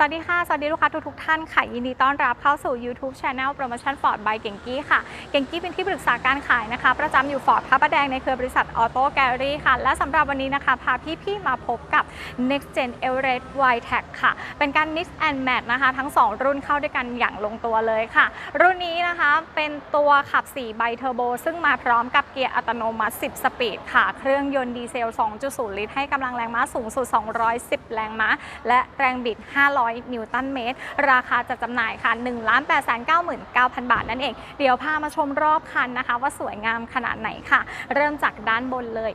สวัสดีค่ะ สวัสดีลูกค้าทุกทุกๆท่านค่ะ ยินดีต้อนรับเข้าสู่ YouTube Channel Promotion Ford by เก่งกี้ค่ะ เก่งกี้เป็นที่ปรึกษาการขายนะคะ ประจำอยู่ฟอร์ดพระประแดงในเครือบริษัทออโต้แกลลี่ค่ะ และสำหรับวันนี้นะคะ พาพี่ๆมาพบกับ Next Gen e v e r e s t y t e c ค่ะ เป็นการ mix and match นะคะ ทั้ง 2 รุ่นเข้าด้วยกันอย่างลงตัวเลยค่ะ รุ่นนี้นะคะเป็นตัวขับ4ใบเทอร์โบซึ่งมาพร้อมกับเกียร์อัตโนมัติ 10 สปีดค่ะ เครื่องยนต์ดีเซล 2.0 ลิตรให้กำลังแรงม้าสูงสุด 210 แรงม้า และแรงบิด 500นิวตันเมตร ราคาจัดจำหน่ายค่ะ 1 8 9 9 0 0 0 บาทนั่นเอง เดี๋ยวพามาชมรอบคันนะคะ ว่าสวยงามขนาดไหนค่ะ เริ่มจากด้านบนเลย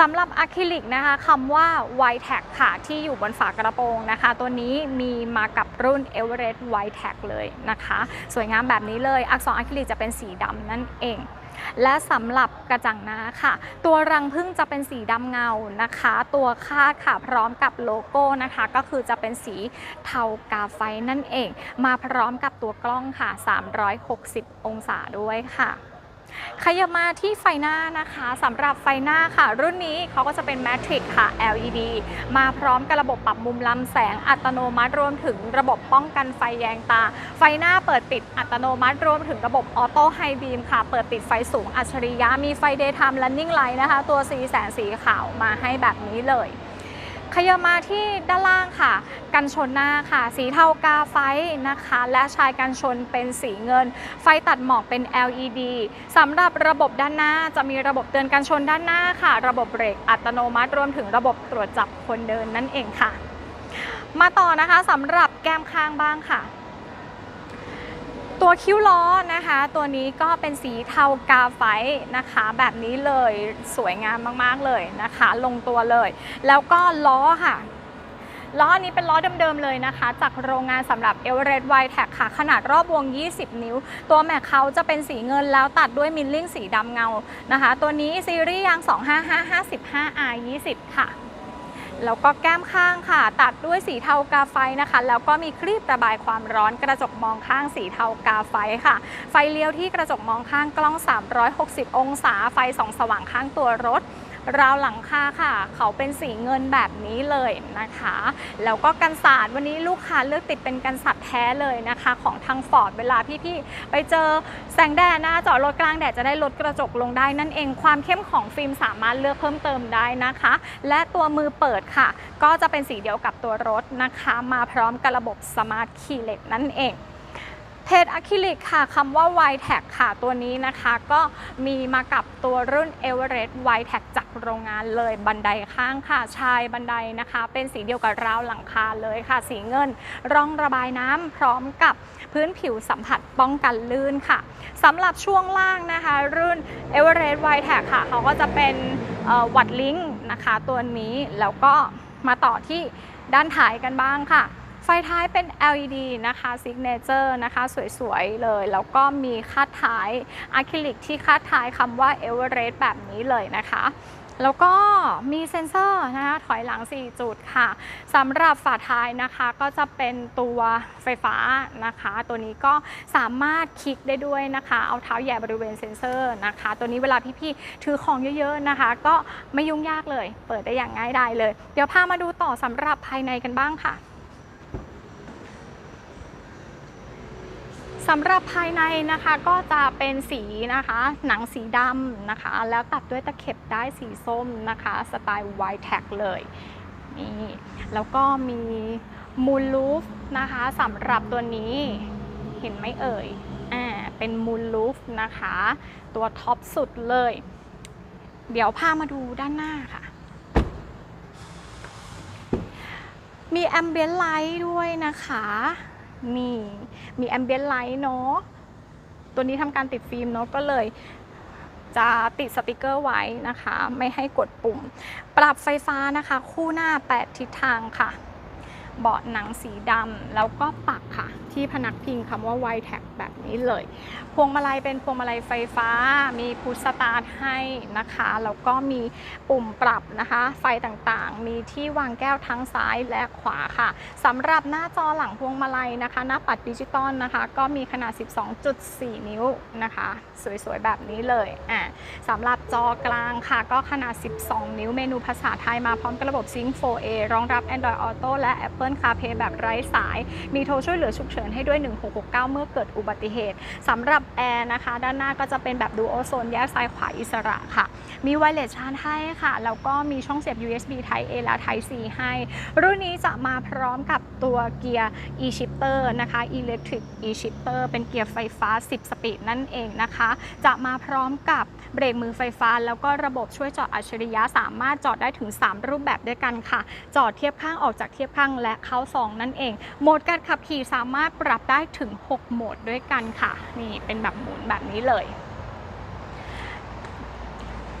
สำหรับอะคริลิกนะคะคำว่า w i t e c ค่ะ ที่อยู่บนฝากระโปรงนะคะ ตัวนี้มีมากับรุ่น Everest w i t e c เลยนะคะ สวยงามแบบนี้เลย อักษรอะคริลิกจะเป็นสีดำนั่นเอง และสำหรับกระจังหน้าค่ะ ตัวรังพึ่งจะเป็นสีดำเงานะคะ ตัวคาดค่ะพร้อมกับโลโก้นะคะ ก็คือจะเป็นสีเทากาไฟนั่นเอง มาพร้อมกับตัวกล้องค่ะ 360 องศาด้วยค่ะ ขยับมาที่ไฟหน้านะคะสำหรับไฟหน้าค่ะ รุ่นนี้เขาก็จะเป็น Matrix ค่ะ LED มาพร้อมกับระบบปรับมุมลำแสงอัตโนมัติรวมถึงระบบป้องกันไฟแยงตา ไฟหน้าเปิดปิดอัตโนมัติรวมถึงระบบออโต้ไฮบีมค่ะ เปิดปิดไฟสูงอัจฉริยะมีไฟ Daytime Running Light นะคะ ตัวสีแสงสีขาวมาให้แบบนี้เลย ขยับมาที่ด้านล่างค่ะ กันชนหน้าค่ะ สีเทากาไฟนะคะ และชายกันชนเป็นสีเงิน ไฟตัดหมอกเป็น LED สำหรับระบบด้านหน้าจะมีระบบเตือนกันชนด้านหน้าค่ะ ระบบเบรกอัตโนมัติรวมถึงระบบตรวจจับคนเดินนั่นเองค่ะ มาต่อนะคะสำหรับแก้มข้างบ้างค่ะ ตัวคิ้วล้อนะคะ ตัวนี้ก็เป็นสีเทากาไฟนะคะ แบบนี้เลยสวยงามมากๆเลยนะคะ ลงตัวเลย แล้วก็ล้อค่ะล้ออันนี้เป็นล้อเดิมๆเลยนะคะ จากโรงงานสำหรับ e v e r e s t w i t e c ค่ะ ขนาดรอบวง 20 นิ้ว ตัวแม็กเขาจะเป็นสีเงินแล้วตัดด้วยมิลลิ่งสีดำเงานะคะ ตัวนี้ซีรีส์ยาง 255 55 R 20 ค่ะ แล้วก็แก้มข้างค่ะ ตัดด้วยสีเทากาไฟนะคะ แล้วก็มีครีบระบายความร้อนกระจกมองข้างสีเทากาไฟค่ะ ไฟเลี้ยวที่กระจกมองข้างกล้อง 360 องศาไฟส่องสว่างข้างตัวรถ ราวหลังคาค่ะ เขาเป็นสีเงินแบบนี้เลยนะคะ แล้วก็กันสาดวันนี้ลูกค้าเลือกติดเป็นกันสาดแท้เลยนะคะ ของทางฟอร์ดเวลาพี่ๆ ไปเจอแสงแดดหน้าจอดรถกลางแดดจะได้ลดกระจกลงได้นั่นเองความเข้มของฟิล์มสามารถเลือกเพิ่มเติมได้นะคะ และตัวมือเปิดค่ะ ก็จะเป็นสีเดียวกับตัวรถนะคะ มาพร้อมกับระบบสมาร์ทคีย์เลสนั่นเอง เพจอะคริลิกค่ะคำว่า w i t e c ค่ะตัวนี้นะคะ ก็มีมากับตัวรุ่น Everest w i t e c จากโรงงานเลยบันไดข้างค่ะ ชายบันไดนะคะ เป็นสีเดียวกับราวหลังคาเลยค่ะ สีเงินร่องระบายน้ำพร้อมกับพื้นผิวสัมผัสป้องกันลื่นค่ะสำหรับช่วงล่างนะคะ รุ่น Everest w i t e c ค่ะ เขาก็จะเป็นวัดลิงก์นะคะ ตัวนี้แล้วก็มาต่อที่ด้านท้ายกันบ้างค่ะ ไฟท้ายเป็น LED นะคะ Signature นะคะ สวยๆ เลย แล้วก็มีคาดท้ายอะคริลิกที่คาดท้ายคำว่า Everest แบบนี้เลยนะคะ แล้วก็มีเซ็นเซอร์นะคะ ถอยหลัง 4 จุดค่ะสำหรับฝาท้ายนะคะก็จะเป็นตัวไฟฟ้านะคะ ตัวนี้ก็สามารถคลิกได้ด้วยนะคะ เอาเท้าแย่บริเวณเซ็นเซอร์นะคะ ตัวนี้เวลาพี่ๆถือของเยอะๆนะคะ ก็ไม่ยุ่งยากเลย เปิดได้อย่างง่ายดายเลย เดี๋ยวพามาดูต่อสำหรับภายในกันบ้างค่ะ สำหรับภายในนะคะก็จะเป็นสีนะคะ หนังสีดำนะคะ แล้วตัดด้วยตะเข็บได้สีส้มนะคะ สไตล์ไวท์แท็กเลยนี่แล้วก็มีมูลลูฟนะคะสำหรับตัวนี้เห็นไหมเอ่ยอ่าเป็นมูลลูฟนะคะ ตัวท็อปสุดเลย เดี๋ยวพามาดูด้านหน้าค่ะมีแอมเบียนไลท์ด้วยนะคะ นี่มีแอมเบียนไลท์เนาะตัวนี้ทำการติดฟิล์มเนาะก็เลยจะติดสติกเกอร์ไว้นะคะ ไม่ให้กดปุ่ม ปรับไฟฟ้านะคะ คู่หน้า 8 ทิศทางค่ะ เบาะหนังสีดำแล้วก็ปักค่ะ ที่พนักพิงคำว่า w i t e c แบบนี้เลย พวงมาลัยเป็นพวงมาลัยไฟฟ้า มีพุชสตาร์ทให้นะคะ แล้วก็มีปุ่มปรับนะคะ ไฟต่างๆ มีที่วางแก้วทั้งซ้ายและขวาค่ะสำหรับหน้าจอหลังพวงมาลัยนะคะ หน้าปัดดิจิตอลนะคะ ก็มีขนาด 12.4 นิ้วนะคะ สวยๆ แบบนี้เลยอะสำหรับจอกลางค่ะ ก็ขนาด 12 นิ้วเมนูภาษาไทยมาพร้อมกับระบบ Sync 4A รองรับ Android Auto และ Apple Apple CarPlay แบบไร้สาย มีโทรช่วยเหลือฉุกเฉินให้ด้วย 1669 เมื่อเกิดอุบัติเหตุสำหรับแอร์นะคะ ด้านหน้าก็จะเป็นแบบดูโอโซนแยกซ้ายขวาอิสระค่ะ มีไวเลสชาร์จให้ค่ะ แล้วก็มีช่องเสียบ USB Type A และ Type C ให้ รุ่นนี้จะมาพร้อมกับตัวเกียร์ e-shifter นะคะ electric e-shifter เป็นเกียร์ไฟฟ้า 10 สปีดนั่นเองนะคะ จะมาพร้อมกับเบรกมือไฟฟ้า แล้วก็ระบบช่วยจอดอัจฉริยะสามารถจอดได้ถึง 3 รูปแบบด้วยกันค่ะ จอดเทียบข้างออกจากเทียบข้างและเข้าซองนั่นเอง โหมดการขับขี่สามารถปรับได้ถึง 6 โหมดด้วยกันค่ะ นี่เป็นแบบหมุนแบบนี้เลย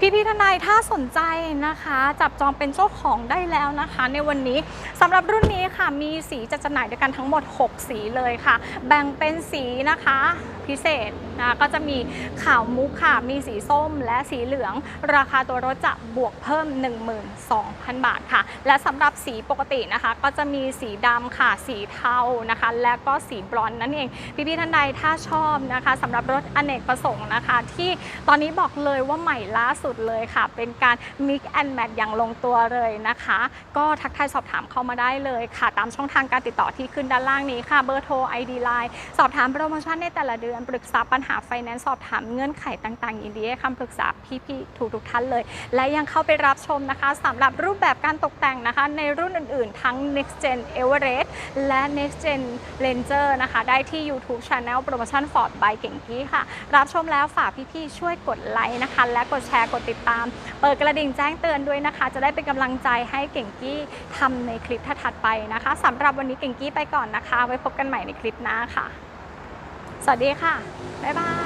พี่พี่ๆทนายถ้าสนใจนะคะ จับจองเป็นเจ้าของได้แล้วนะคะ ในวันนี้สำหรับรุ่นนี้ค่ะมีสีจัดจำหน่ายด้วยกันทั้งหมด 6 สีเลยค่ะ แบ่งเป็นสีนะคะพิเศษนะก็จะมีขาวมุกค่ะ มีสีส้มและสีเหลือง ราคาตัวรถจะบวกเพิ่ม 12,000 บาทค่ะ และสำหรับสีปกตินะคะ ก็จะมีสีดำค่ะ สีเทานะคะ และก็สีบรอนนั่นเอง พี่พี่ๆท่านใดถ้าชอบนะคะสำหรับรถอเนกประสงค์นะคะ ที่ตอนนี้บอกเลยว่าใหม่ล่าสุดเลยค่ะ เป็นการ mix and match อย่างลงตัวเลยนะคะ ก็ทักทายสอบถามเข้ามาได้เลยค่ะ ตามช่องทางการติดต่อที่ขึ้นด้านล่างนี้ค่ะ เบอร์โทร ID Line สอบถามโปรโมชั่นในแต่ละเดือน ปรึกษาปัญหาไฟแนนซ์สอบถามเงื่อนไขต่างๆยินดีให้คำปรึกษาพี่ๆทุกๆท่านเลย และยังเข้าไปรับชมนะคะสำหรับรูปแบบการตกแต่งนะคะ ในรุ่นอื่นๆ ทั้ง Next Gen Everest และ Next Gen Ranger นะคะ ได้ที่ YouTube Channel โปรโมชั่น Ford by เก่งกี้ค่ะ รับชมแล้วฝากพี่ๆช่วยกดไลค์นะคะ และกดแชร์กดติดตาม เปิดกระดิ่งแจ้งเตือนด้วยนะคะ จะได้เป็นกำลังใจให้เก่งกี้ทำในคลิปถัดไปนะคะสำหรับวันนี้เก่งกี้ไปก่อนนะคะ ไว้พบกันใหม่ในคลิปหน้าค่ะ สวัสดีค่ะ บ๊ายบาย